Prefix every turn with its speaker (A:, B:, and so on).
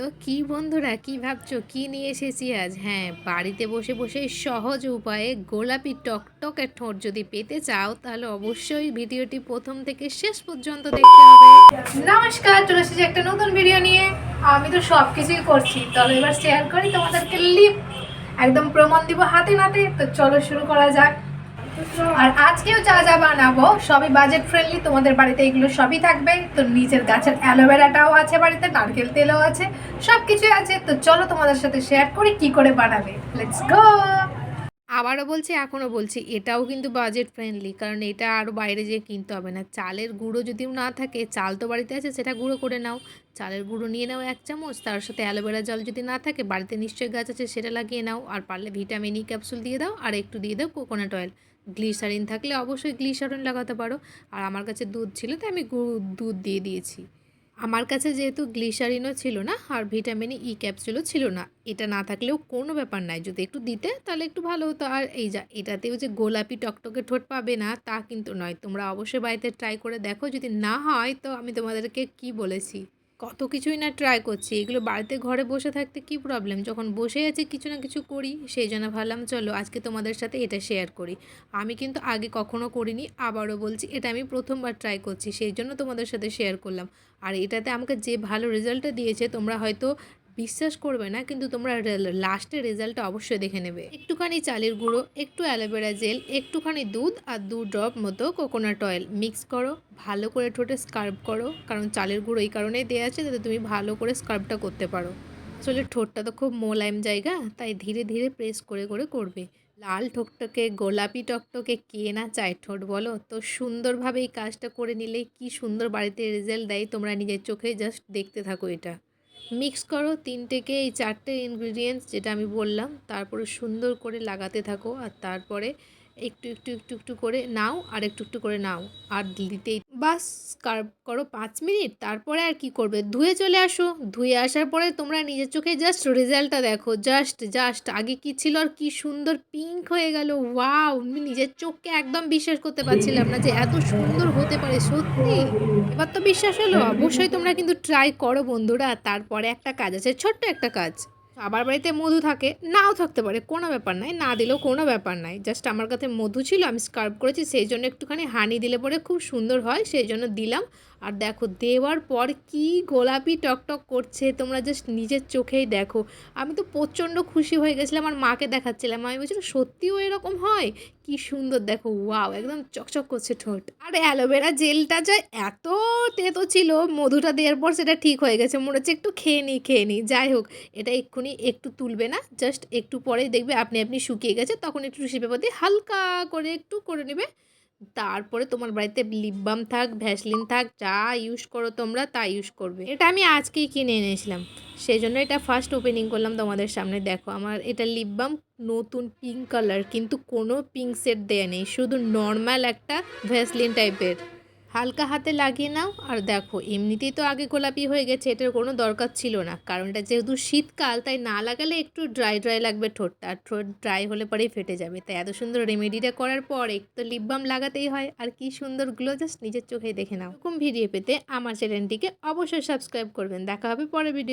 A: তো কি বন্ধুরা, কি ভাবছ? কি নিয়ে এসেছি আজ? হ্যাঁ বাড়িতে বসে বসে সহজ উপায়ে গোলাপি টকটকে ঠোঁট যদি পেতে চাও, তাহলে অবশ্যই ভিডিওটি প্রথম থেকে শেষ পর্যন্ত দেখতে হবে। নমস্কার, চলে এসেছি একটা নতুন ভিডিও নিয়ে। আমি তো সব কিছুই করছি। তবে এবার শেয়ার করি তোমাদেরকে লিপ একদম প্রমাণ দিব হাতে নাতে। তো চলো শুরু করা যাক। আর আজকেও যা যা বানাবো, সবই বাজেট ফ্রেন্ডলি তোমাদের বাড়িতে এগুলো সবই থাকবে। তো নিজের গাছের অ্যালোভেরাটাও আছে বাড়িতে, নারকেল তেলও আছে সব কিছুই আছে। তো চলো তোমাদের সাথে শেয়ার করি কি করে বানাবে। লেটস গো আবারও বলছি, এখনও বলছি, এটাও কিন্তু বাজেট ফ্রেন্ডলি কারণ এটা আরও বাইরে যেয়ে কিনতে হবে না। চালের গুঁড়ো যদিও না থাকে, চাল তো বাড়িতে আছে, সেটা গুঁড়ো করে নাও। চালের গুঁড়ো নিয়ে নাও এক চামচ, তার সাথে অ্যালোভেরা জল যদি না থাকে, বাড়িতে নিশ্চয়ই গাছ আছে, সেটা লাগিয়ে নাও। আর পারলে ভিটামিন ই ক্যাপসুল দিয়ে দাও, আর একটু দিয়ে দাও কোকোনাট অয়েল গ্লিসারিন থাকলে অবশ্যই গ্লিসারিন লাগাতে পারো। আর আমার কাছে দুধ ছিল, তাই আমি দুধ দিয়ে দিয়েছি। আমার কাছে যেহেতু গ্লিসারিনও ছিল না আর ভিটামিন ই ক্যাপসুলও ছিল না, এটা না থাকলেও কোনো ব্যাপার নাই। যদি একটু দিতে, তাহলে একটু ভালো হতো। আর এই যা, এটাতেও যে গোলাপি টকটকে ঠোঁট পাবে না, তা কিন্তু নয়। তোমরা অবশ্যই বাড়িতে ট্রাই করে দেখো। যদি না হয়, তো আমি তোমাদেরকে কি বলেছি? কত কিছুই না ট্রাই করছি। এগুলো বাড়িতে ঘরে বসে থাকতে কি প্রবলেম যখন বসে আছি, কিছু না কিছু করি, সেই জন্য ভাবলাম, চলো আজকে তোমাদের সাথে এটা শেয়ার করি। আমি কিন্তু আগে কখনো করিনি, আবারও বলছি, এটা আমি প্রথমবার ট্রাই করছি, সেই জন্য তোমাদের সাথে শেয়ার করলাম। আর এটাতে আমাকে যে ভালো রেজাল্টটা দিয়েছে, তোমরা হয়তো বিশ্বাস করবে না, কিন্তু তোমরা লাস্টের রেজাল্টটা অবশ্যই দেখে নেবে। একটুখানি চালের গুঁড়ো, একটু অ্যালোভেরা জেল, একটুখানি দুধ আর দু ড্রপ মতো কোকোনাট অয়েল মিক্স করো। ভালো করে ঠোঁটে স্কার্ব করো, কারণ চালের গুঁড়ো এই কারণেই দেওয়া আছে, যাতে তুমি ভালো করে স্কার্বটা করতে পারো। আসলে ঠোঁটটা তো খুব মোলায়েম জায়গা, তাই ধীরে ধীরে প্রেস করে করে করবে। লাল ঠোকটকে গোলাপি টকটকে কে না চায় ঠোঁট বলো? তো সুন্দরভাবে এই কাজটা করে নিলে কি সুন্দর বাড়িতে রেজাল্ট দেয়, তোমরা নিজের চোখে জাস্ট দেখতে থাকো এটা। মিক্স করো তিনটেকে, এই চারটে ইনগ্রিডিয়েন্টস যেটা আমি বললাম, তারপরে সুন্দর করে লাগাতে থাকো আর তারপরে একটু একটু একটু একটু করে নাও আর একটু একটু করে নাও আর দিতেই বাস স্কার্ভ করো পাঁচ মিনিট, তারপরে আর কি করবে? ধুয়ে চলে আসো। ধুয়ে আসার পরে তোমরা নিজের চোখে জাস্ট রেজাল্টটা দেখো। জাস্ট জাস্ট আগে কি ছিল আর কি সুন্দর পিঙ্ক হয়ে গেল। ওয়াও আমি নিজের চোখকে একদম বিশ্বাস করতে পারছিলাম না যে এত সুন্দর হতে পারে, সত্যি? এবার তো বিশ্বাস হলো। অবশ্যই তোমরা কিন্তু ট্রাই করো বন্ধুরা। তারপরে একটা কাজ আছে, ছোট্ট একটা কাজ। আবার বাড়িতে মধু থাকে, নাও থাকতে পারে, কোনো ব্যাপার নাই, না দিলেও কোনো ব্যাপার নাই। জাস্ট আমার কাছে মধু ছিল, আমি স্কার্ভ করেছি, সেই জন্য একটুখানি হানি দিলে পরে খুব সুন্দর হয়, সেই জন্য দিলাম। আর দেখো, দেওয়ার পর কি গোলাপি টকটক করছে, তোমরা জাস্ট নিজের চোখেই দেখো। আমি তো প্রচণ্ড খুশি হয়ে গেছিলাম আমার মাকে দেখাচ্ছিলাম। আমি বলছিলাম, সত্যিও এরকম হয়? কি সুন্দর, দেখো ওয়াও একদম চকচক করছে ঠোঁট। আর অ্যালোভেরা জেলটা যে এত তেতো ছিল, মধুটা দেওয়ার পর সেটা ঠিক হয়ে গেছে। মনে হচ্ছে একটু খেয়ে নিই খেয়ে নিই যাই হোক, এটা এক্ষুনি একটু তুলবে না জাস্ট একটু পরেই দেখবে আপনি আপনি শুকিয়ে গেছে, তখন একটু টিস্যু পেপার দিয়ে হালকা করে একটু করে নেবে। তারপরে তোমার বাড়িতে লিপ বাম থাক ভ্যাসলিন থাক, যা ইউজ করো তোমরা তা ইউজ করবে। এটা আমি আজকেই কিনে এনেছিলাম। সেই জন্য এটা ফার্স্ট ওপেনিং করলাম তোমাদের সামনে। দেখো আমার এটা লিপ বাম নতুন পিঙ্ক কালার কিন্তু কোনো পিঙ্ক সেট দেয়া নেই। শুধু নর্মাল একটা ভ্যাসলিন টাইপের হালকা হাতে লাগিয়ে নাও। আর দেখো, এমনিতেই তো আগে গোলাপি হয়ে গেছে, এটার কোনো দরকার ছিল না। কারণ এটা যেহেতু শীতকাল, তাই না লাগালে একটু ড্রাই ড্রাই লাগবে ঠোঁটটা। আর ঠোঁট ড্রাই হলে পরেই ফেটে যাবে। তাই এত সুন্দর রেমেডিটা করার পর একটু লিপ বাম লাগাতেই হয়। আর কি সুন্দর গ্লো জাস্ট নিজের চোখে দেখে নাও। এরকম ভিডিও পেতে আমার চ্যানেলটিকে অবশ্যই সাবস্ক্রাইব করবেন। দেখা হবে পরে ভিডিও